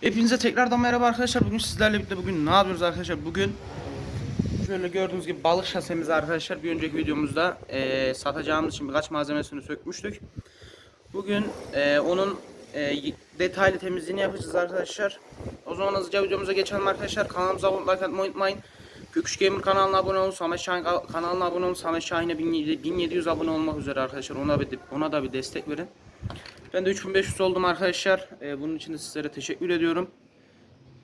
Hepinize tekrardan merhaba arkadaşlar. Bugün sizlerle birlikte bugün ne yapıyoruz arkadaşlar? Bugün şöyle gördüğünüz gibi balık şasemizi arkadaşlar bir önceki videomuzda eee, satacağımız için birkaç malzemesini sökmüştük. Bugün eee, onun eee, detaylı temizliğini yapacağız arkadaşlar. O zaman hızlıca videomuza geçelim arkadaşlar. Kanalımıza abone like atmayı unutmayın. Köküş Gamer kanalına abone olun. Samet Şahin ka- kanalına abone olun. Samet Şahin'e 1700 1700 abone olmak üzere arkadaşlar. Ona bir ona da bir destek verin. Ben de 3500 oldum arkadaşlar. Ee, bunun için de sizlere teşekkür ediyorum.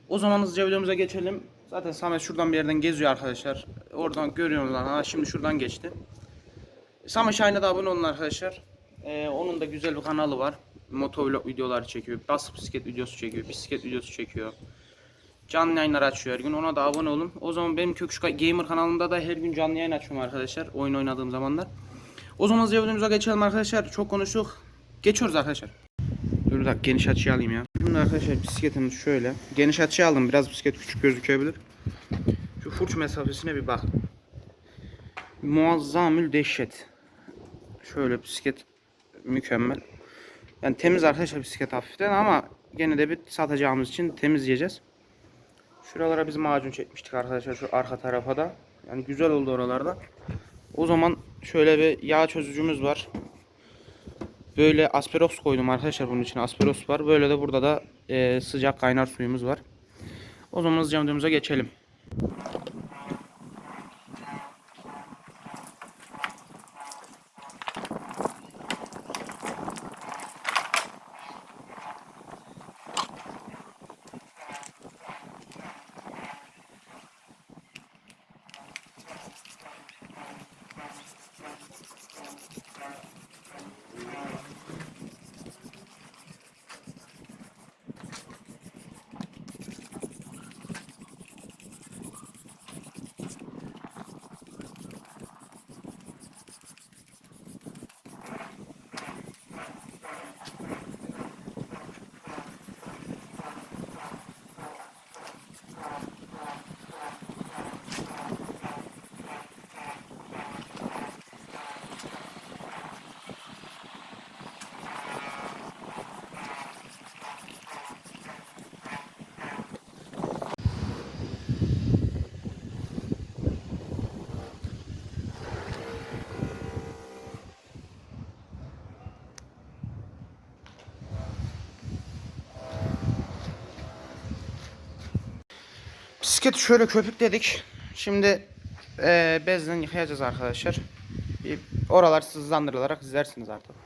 O zaman hızlıca videomuza geçelim. Zaten Samet şuradan bir yerden geziyor arkadaşlar. Oradan görüyorlar. Ha şimdi şuradan geçti. Samet Şahin'e de abone olun arkadaşlar. Ee, onun da güzel bir kanalı var. Motovlog videoları çekiyor. Bas bisiklet videosu çekiyor. Bisiklet videosu çekiyor. Canlı yayınlar açıyor her gün. Ona da abone olun. O zaman benim Köküş Gamer kanalımda da her gün canlı yayın açıyorum arkadaşlar. Oyun oynadığım zamanlar. O zaman hızlıca videomuza geçelim arkadaşlar. Çok konuştuk. Geçiyoruz arkadaşlar. Dur bir dakika geniş açıyı alayım ya. Şimdi arkadaşlar bisikletimiz şöyle. Geniş açıyı aldım. Biraz bisiklet küçük gözükebilir. Şu furç mesafesine bir bak. Muazzamül dehşet. Şöyle bisiklet mükemmel. Yani temiz arkadaşlar bisiklet hafiften ama gene de bir satacağımız için temizleyeceğiz. Şuralara biz macun çekmiştik arkadaşlar şu arka tarafa da. Yani güzel oldu oralarda. O zaman şöyle bir yağ çözücümüz var. Böyle asperos koydum arkadaşlar bunun için asperos var. Böyle de burada da e, sıcak kaynar suyumuz var. O zaman hızlıca videomuza geçelim. Bisikleti şöyle köpükledik. Şimdi e, bezle yıkayacağız arkadaşlar. Bir, oralar sızlandırılarak izlersiniz artık.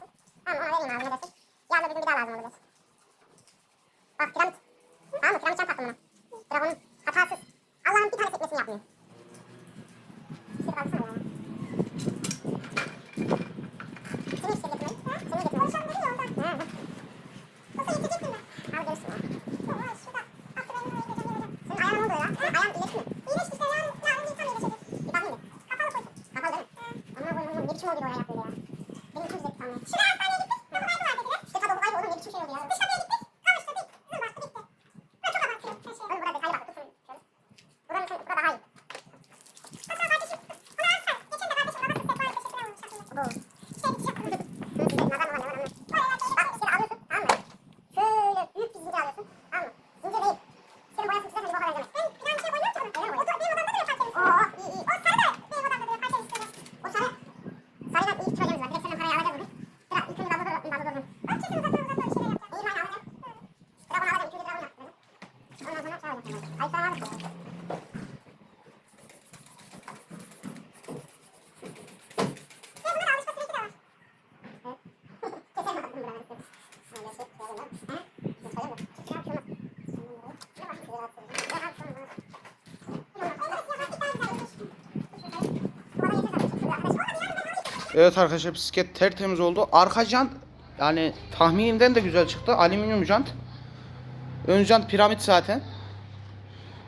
Evet arkadaşlar bisiklet tertemiz oldu. Arka jant yani tahminimden de güzel çıktı. Alüminyum jant. Ön jant piramit zaten.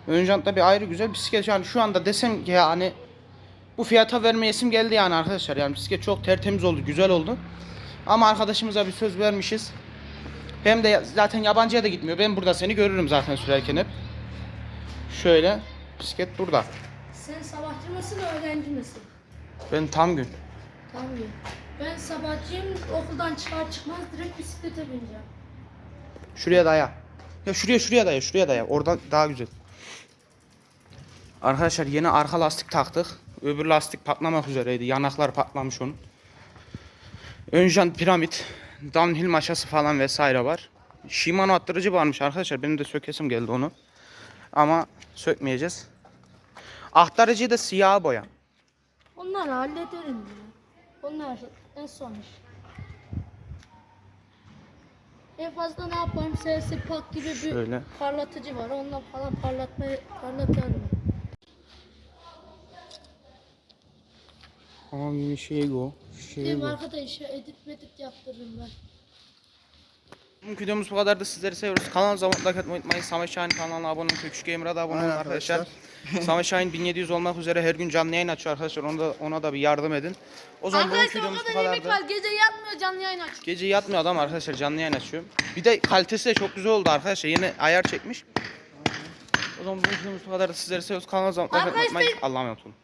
Ön jant da bir ayrı güzel bisiklet. Yani şu anda desem ki yani bu fiyata vermeyesim geldi yani arkadaşlar. Yani bisiklet çok tertemiz oldu, güzel oldu. Ama arkadaşımıza bir söz vermişiz. Hem de zaten yabancıya da gitmiyor. Ben burada seni görürüm zaten sürerken hep. Şöyle bisiklet burada. Sen sabahçı mısın, öğrenci misin? Ben tam gün. Tamam. Ben sabahçıyım, okuldan çıkar çıkmaz direkt bisiklete bineceğim. Şuraya daya. Ya şuraya şuraya daya şuraya daya. Oradan daha güzel. Arkadaşlar yeni arka lastik taktık. Öbür lastik patlamak üzereydi. Yanaklar patlamış onun. Ön jant piramit. Downhill maşası falan vesaire var. Shimano attırıcı varmış arkadaşlar. Benim de sökesim geldi onu. Ama sökmeyeceğiz. Aktarıcıyı da siyah boya. Onları hallederim. Onlar en son iş. En fazla ne yapayım? CS Pak gibi bir Şöyle. parlatıcı var. Onunla falan parlatmayı parlatarım. Aa yeni şey go. Şey Benim go. arkadaşa edit medit yaptırırım ben. Bugünkü videomuz bu kadardı. Sizleri seviyoruz. Kanalımıza like atmayı unutmayın. Samet Şahin kanalına abone olun. Köküş Gamer'a da abone olun Aynen arkadaşlar. Samet Şahin 1700 olmak üzere her gün canlı yayın açıyor arkadaşlar. Ona da, ona da bir yardım edin. O zaman bugünkü Arkadaşlar o videomuz bu kadar yemek kadardı. Gece yatmıyor canlı yayın aç. Gece yatmıyor adam arkadaşlar canlı yayın açıyor. Bir de kalitesi de çok güzel oldu arkadaşlar. Yeni ayar çekmiş. O zaman bugünkü videomuz bu kadardı. Sizleri seviyoruz. Kanalımıza like atmayı Arkadaşlar- unutmayın. Allah'a emanet olun.